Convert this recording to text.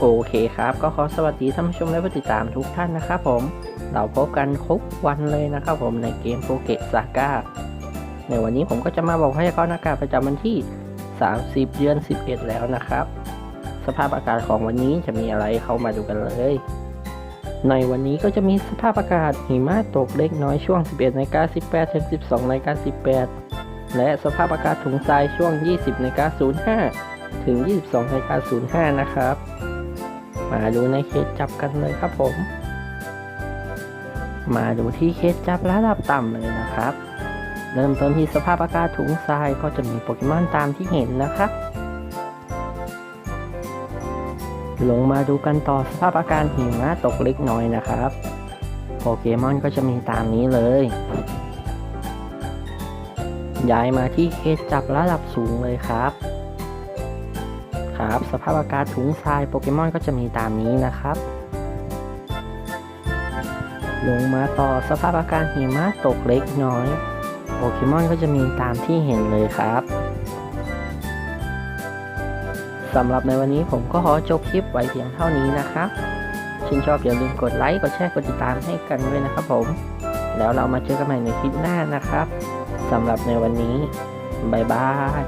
โอเคครับ ก็ขอสวัสดีท่านผู้ชมและผู้ติดตามทุกท่านนะครับผม เราพบกันทุกวันเลยนะครับผมในเกมโปเกตซาก้าในวันนี้ผมก็จะมาบอกพยากรณ์อากาศประจำวันที่ 30 เดือน 11 แล้วนะครับ สภาพอากาศของวันนี้จะมีอะไรเข้ามาดูกันเลย ในวันนี้ก็จะมีสภาพอากาศหิมะตกเล็กน้อยช่วง 11นาฬิกา18ถึง12นาฬิกา18 และสภาพอากาศถุงทรายช่วง 20นาฬิกา05 ถึง 22นาฬิกา05 นะครับ มาดูในเคสจับกันเลยครับผม มาดูที่เคสจับระดับต่ำเลยนะครับ เริ่มต้นที่สภาพอากาศถุงทรายก็จะมีโปเกมอนตามที่เห็นนะครับลงมาดูกันต่อสภาพอากาศหิมะตกเล็กน้อยนะครับ โปเกมอนก็จะมีตามนี้เลย ย้ายมาที่เคสจับระดับสูงเลยครับ ครับ สภาพอากาศถุงทรายโปเกมอนก็จะมีตามนี้นะครับ ลงมาต่อสภาพอากาศหิมะตกเล็กน้อย โปเกมอนก็จะมีตามที่เห็นเลยครับสำหรับในวันนี้ผมก็ขอจบคลิปไว้เพียงเท่านี้นะครับชื่นชอบอย่าลืมกดไลค์กดแชร์กดติดตามให้กันด้วยนะครับผม แล้วเรามาเจอกันใหม่ในคลิปหน้านะครับสำหรับในวันนี้ บ๊ายบาย